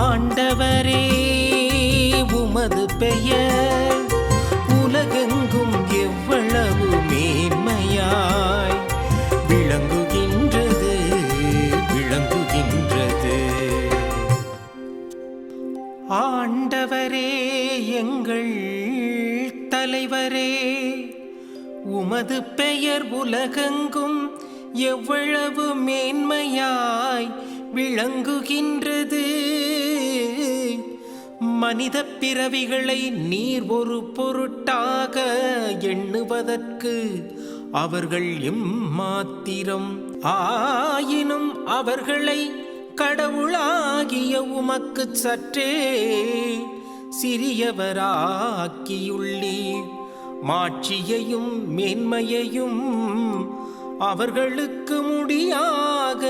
ஆண்டவரே உமது பெயர் உலகெங்கும் எவ்வளவு மேன்மையாய் விளங்குகின்றது விளங்குகின்றது. ஆண்டவரே எங்கள் தலைவரே உமது பெயர் உலகெங்கும் எவ்வளவு மேன்மையாய் விளங்குகின்றது. மனித பிறவிகளை நீர் ஒரு பொருட்டாக எண்ணுவதற்கு அவர்கள் எம்மாத்திரம் ஆயினும் அவர்களை கடவுளாகிய உமக்கு சற்றே சிறியவராக்கியுள்ளீர். மாட்சியையும் மேன்மையையும் அவர்களுக்கு முடியாக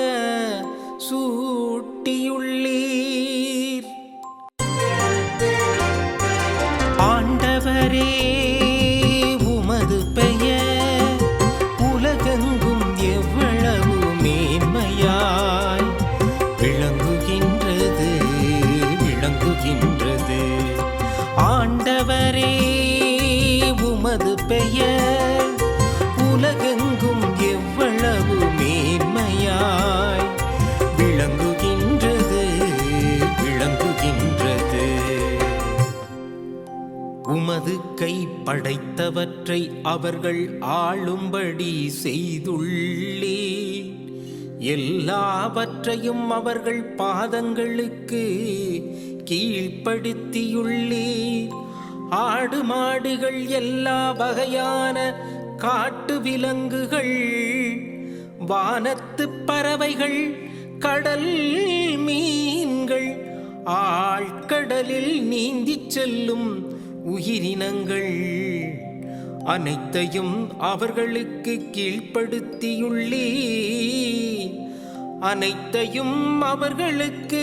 படைத்தவற்றை அவர்கள் ஆளும்படி செய்துள்ளே. எல்லாவற்றையும் அவர்கள் பாதங்களுக்கு கீழ்ப்படுத்தியுள்ளே. ஆடு மாடுகள் எல்லா வகையான காட்டு விலங்குகள் வானத்து பறவைகள் கடல் மீன்கள் ஆழ்கடலில் நீந்திச் செல்லும் உயிரினங்கள் அனைத்தையும் அவர்களுக்கு கீழ்ப்படுத்தியுள்ளே அனைத்தையும் அவர்களுக்கு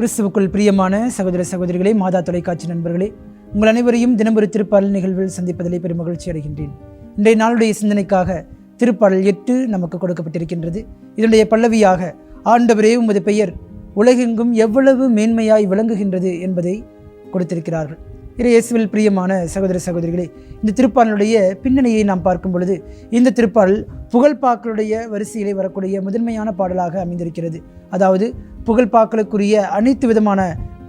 கிறிஸ்துவுக்குள் பிரியமான சகோதர சகோதரிகளே மாதா தொலைக்காட்சி நண்பர்களே உங்கள் அனைவரையும் தினம்பொரு திருப்பாடல் நிகழ்வில் சந்திப்பதிலே பெரும் மகிழ்ச்சி அடைகின்றேன். இன்றைய நாளுடைய சிந்தனைக்காக திருப்பாடல் எட்டு நமக்கு கொடுக்கப்பட்டிருக்கின்றது. இதனுடைய பல்லவியாக ஆண்டவரே உமது பெயர் உலகெங்கும் எவ்வளவு மேன்மையாய் விளங்குகின்றது என்பதை கொடுத்திருக்கிறார்கள். இயேசுவில் பிரியமான சகோதர சகோதரிகளே இந்த திருப்பாடலுடைய பின்னணியை நாம் பார்க்கும் பொழுது இந்த திருப்பாடல் புகழ்பாக்களுடைய வரிசையிலே வரக்கூடிய முதன்மையான பாடலாக அமைந்திருக்கிறது. அதாவது புகழ்பாக்களுக்குரிய அனைத்து விதமான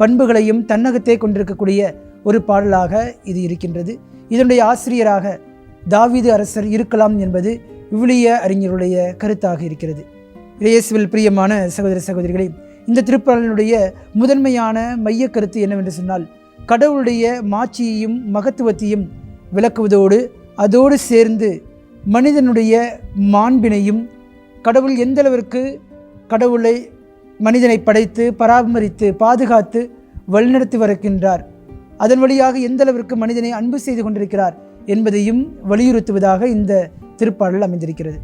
பண்புகளையும் தன்னகத்தே கொண்டிருக்கக்கூடிய ஒரு பாடலாக இது இருக்கின்றது. இதனுடைய ஆசிரியராக தாவீது அரசர் இருக்கலாம் என்பது விவிலிய அறிஞருடைய கருத்தாக இருக்கிறது. இயேசுவில் பிரியமான சகோதர சகோதரிகளே இந்த திருப்பாடலினுடைய முதன்மையான மைய கருத்து என்னவென்று சொன்னால் கடவுளுடைய மாட்சியையும் மகத்துவத்தையும் விளக்குவதோடு அதோடு சேர்ந்து மனிதனுடைய மாண்பினையும் கடவுள் எந்தளவிற்கு கடவுளை மனிதனை படைத்து பராமரித்து பாதுகாத்து வழிநடத்தி வருகின்றார் அதன் வழியாக எந்தளவிற்கு மனிதனை அன்பு செய்து கொண்டிருக்கிறார் என்பதையும் வலியுறுத்துவதாக இந்த திருப்பாடல் அமைந்திருக்கிறது.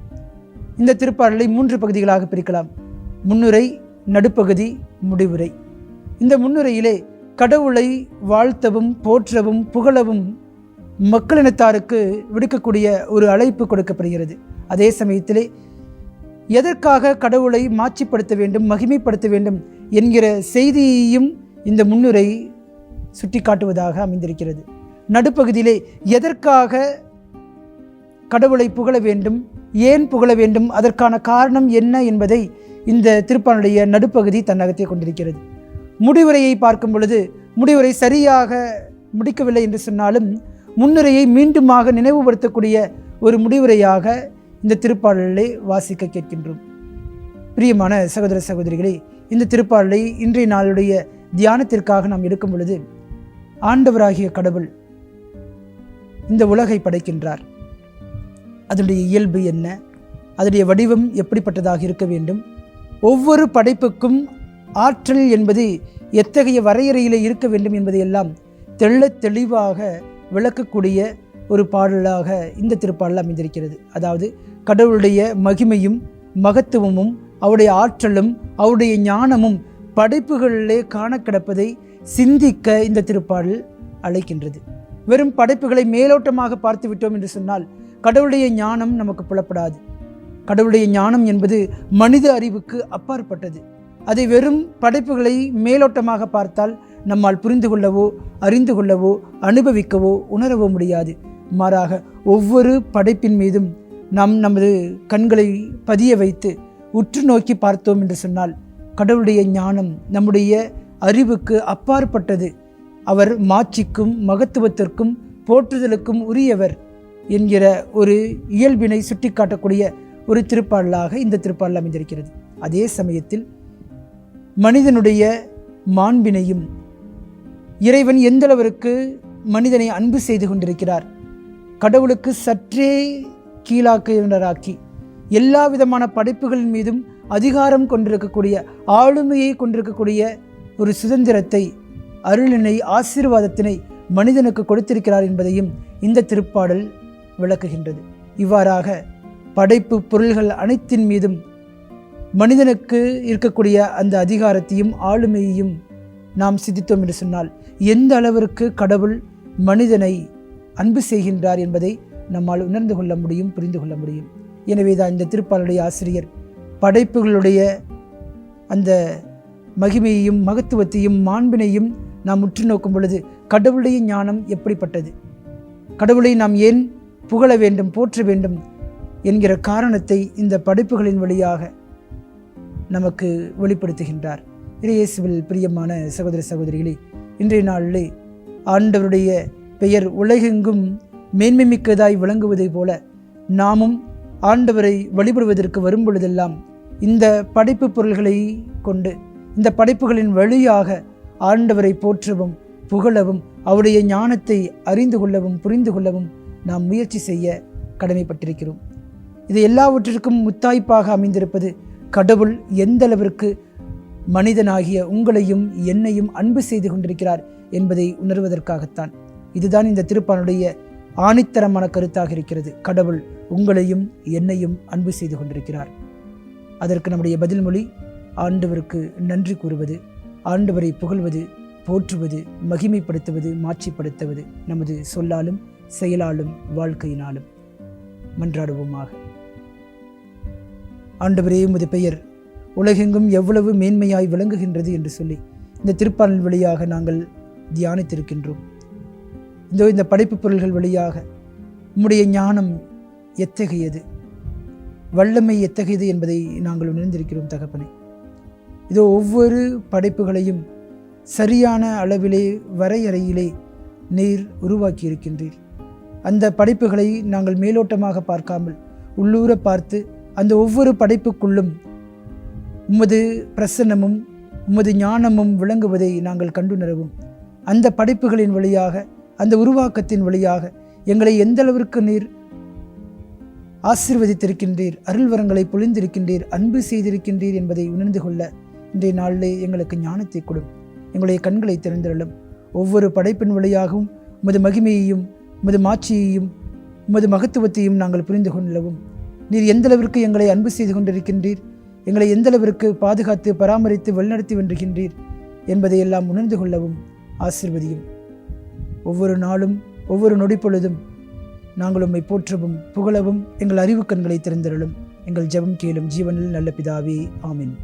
இந்த திருப்பாடலை மூன்று பகுதிகளாக பிரிக்கலாம். முன்னுரை நடுப்பகுதி முடிவுரை. இந்த முன்னுரையிலே கடவுளை வாழ்த்தவும் போற்றவும் புகழவும் மக்களினத்தாருக்கு விடுக்கக்கூடிய ஒரு அழைப்பு கொடுக்கப்படுகிறது. அதே சமயத்திலே எதற்காக கடவுளை மாட்சிப்படுத்த வேண்டும் மகிமைப்படுத்த வேண்டும் என்கிற செய்தியையும் இந்த முன்னுரை சுட்டிக்காட்டுவதாக அமைந்திருக்கிறது. நடுப்பகுதியிலே எதற்காக கடவுளை புகழ வேண்டும் ஏன் புகழ வேண்டும் அதற்கான காரணம் என்ன என்பதை இந்த திருப்பானுடைய நடுப்பகுதி தன்னகத்தை கொண்டிருக்கிறது. முடிவுரையை பார்க்கும் பொழுது முடிவுரை சரியாக முடிக்கவில்லை என்று சொன்னாலும் முன்னுரையை மீண்டுமாக நினைவுபடுத்தக்கூடிய ஒரு முடிவுரையாக இந்த திருப்பாடலை வாசிக்க கேட்கின்றோம். பிரியமான சகோதர சகோதரிகளே இந்த திருப்பாடலை இன்றைய நாளுடைய தியானத்திற்காக நாம் எடுக்கும் பொழுது ஆண்டவராகிய கடவுள் இந்த உலகை படைக்கின்றார். அதனுடைய இயல்பு என்ன? அதனுடைய வடிவம் எப்படிப்பட்டதாக இருக்க வேண்டும்? ஒவ்வொரு படைப்புக்கும் ஆற்றல் என்பது எத்தகைய வரையறையில் இருக்க வேண்டும் என்பதையெல்லாம் தெள்ளத் தெளிவாக விளக்கக்கூடிய ஒரு பாடலாக இந்த திருப்பாடல் அமைந்திருக்கிறது. அதாவது கடவுளுடைய மகிமையும் மகத்துவமும் அவருடைய ஆற்றலும் அவருடைய ஞானமும் படைப்புகளிலே காண கிடப்பதை சிந்திக்க இந்த திருப்பாடல் அழைக்கின்றது. வெறும் படைப்புகளை மேலோட்டமாக பார்த்து விட்டோம் என்று சொன்னால் கடவுளுடைய ஞானம் நமக்கு புலப்படாது. கடவுளுடைய ஞானம் என்பது மனித அறிவுக்கு அப்பாற்பட்டது. அதை வெறும் படைப்புகளை மேலோட்டமாக பார்த்தால் நம்மால் புரிந்து கொள்ளவோ அறிந்து கொள்ளவோ அனுபவிக்கவோ உணரவோ முடியாது. மாறாக ஒவ்வொரு படைப்பின் மீதும் நாம் நமது கண்களை பதிய வைத்து உற்று நோக்கி பார்த்தோம் என்று சொன்னால் கடவுளுடைய ஞானம் நம்முடைய அறிவுக்கு அப்பாற்பட்டது. அவர் மாட்சிக்கும் மகத்துவத்திற்கும் போற்றுதலுக்கும் உரியவர் என்கிற ஒரு இயல்பினை சுட்டிக்காட்டக்கூடிய ஒரு திருப்பாடலாக இந்த திருப்பாடல் அமைந்திருக்கிறது. அதே சமயத்தில் மனிதனுடைய மாண்பினையும் இறைவன் எந்தளவிற்கு மனிதனை அன்பு செய்து கொண்டிருக்கிறார் கடவுளுக்கு சற்றே கீழாக்கினராக்கி எல்லா விதமான படைப்புகளின் மீதும் அதிகாரம் கொண்டிருக்கக்கூடிய ஆளுமையை கொண்டிருக்கக்கூடிய ஒரு சுதந்திரத்தை அருளினை ஆசீர்வாதத்தினை மனிதனுக்கு கொடுத்திருக்கிறார் என்பதையும் இந்த திருப்பாடல் விளக்குகின்றது. இவ்வாறாக படைப்பு பொருள்கள் அனைத்தின் மீதும் மனிதனுக்கு இருக்கக்கூடிய அந்த அதிகாரத்தையும் ஆளுமையையும் நாம் சிந்தித்தோம் என்று சொன்னால் எந்த அளவிற்கு கடவுள் மனிதனை அன்பு செய்கின்றார் என்பதை நம்மால் உணர்ந்து கொள்ள முடியும் புரிந்து கொள்ள முடியும். எனவே தான் இந்த திருப்பாளுடைய ஆசிரியர் படைப்புகளுடைய அந்த மகிமையையும் மகத்துவத்தையும் மாண்பினையும் நாம் உற்று நோக்கும் பொழுது கடவுளுடைய ஞானம் எப்படிப்பட்டது? கடவுளை நாம் ஏன் புகழ வேண்டும் போற்ற வேண்டும் என்கிற காரணத்தை இந்த படைப்புகளின் வழியாக நமக்கு வெளிப்படுத்துகின்றார். இயேசுவில் பிரியமான சகோதர சகோதரிகளே இன்றைய நாளிலே ஆண்டவருடைய பெயர் உலகெங்கும் மேன்மை மிக்கதாய் விளங்குவதைப் போல நாமும் ஆண்டவரை வழிபடுவதற்கு வரும் பொழுதெல்லாம் இந்த படைப்பு பொருள்களை கொண்டு இந்த படைப்புகளின் வழியாக ஆண்டவரை போற்றவும் புகழவும் அவருடைய ஞானத்தை அறிந்து கொள்ளவும் புரிந்து கொள்ளவும் நாம் முயற்சி செய்ய கடமைப்பட்டிருக்கிறோம். இது எல்லாவற்றிற்கும் முத்தாய்ப்பாக அமைந்திருப்பது கடவுள் எந்த அளவிற்கு மனிதனாகிய உங்களையும் என்னையும் அன்பு செய்து கொண்டிருக்கிறார் என்பதை உணர்வதற்காகத்தான். இதுதான் இந்த திருப்பானுடைய ஆணித்தரமான கருத்தாக இருக்கிறது. கடவுள் உங்களையும் என்னையும் அன்பு செய்து கொண்டிருக்கிறார். அதற்கு நம்முடைய பதில் மொழி ஆண்டவருக்கு நன்றி கூறுவது ஆண்டவரை புகழ்வது போற்றுவது மகிமைப்படுத்துவது மாட்சிப்படுத்துவது நமது சொல்லாலும் செயலாலும் வாழ்க்கையினாலும் மன்றாடுவோமாக. ஆண்டவரே உமது பெயர் உலகெங்கும் எவ்வளவு மேன்மையாய் விளங்குகின்றது என்று சொல்லி இந்த திருப்பாடல் வழியாக நாங்கள் தியானித்திருக்கின்றோம். இந்த இந்த படைப்பு பொருள்கள் வழியாக உம்முடைய ஞானம் எத்தகையது? வல்லமை எத்தகையது என்பதை நாங்கள் உணர்ந்திருக்கிறோம் தகப்பனை. இதோ ஒவ்வொரு படைப்புகளையும் சரியான அளவிலே வரையறையிலே நீர் உருவாக்கி இருக்கின்றீர் அந்த படைப்புகளை நாங்கள் மேலோட்டமாக பார்க்காமல் உள்ளூர பார்த்து அந்த ஒவ்வொரு படைப்புக்குள்ளும் உமது பிரசன்னமும் உமது ஞானமும் விளங்குவதை நாங்கள் கண்டுணரவும் அந்த படைப்புகளின் வழியாக அந்த உருவாக்கத்தின் வழியாக எங்களை எந்த அளவிற்கு நீர் ஆசிர்வதித்திருக்கின்றீர் அருள்வரங்களை பொழிந்திருக்கின்றீர் அன்பு செய்திருக்கின்றீர் என்பதை உணர்ந்து கொள்ள இன்றைய நாளிலே எங்களுக்கு ஞானத்தை கொடும் எங்களுடைய கண்களை திறந்திரலும் ஒவ்வொரு படைப்பின் வழியாகவும் உமது மகிமையையும் உமது மாட்சியையும் உமது மகத்துவத்தையும் நாங்கள் புரிந்து கொள்ளவும். நீர் எந்தளவிற்கு எங்களை அன்பு செய்து கொண்டிருக்கின்றீர்? எங்களை எந்தளவிற்கு பாதுகாத்து பராமரித்து வழிநடத்தி வென்றுகின்றீர்? என்பதை எல்லாம் உணர்ந்து கொள்ளவும் ஆசிர்வதியும். ஒவ்வொரு நாளும் ஒவ்வொரு நொடிப்பொழுதும் நாங்கள் உம்மை போற்றவும் புகழவும் எங்கள் அறிவு கண்களை திறந்திரலும் எங்கள் ஜெபம் கேளும் ஜீவனில் நல்ல பிதாவே ஆமின்.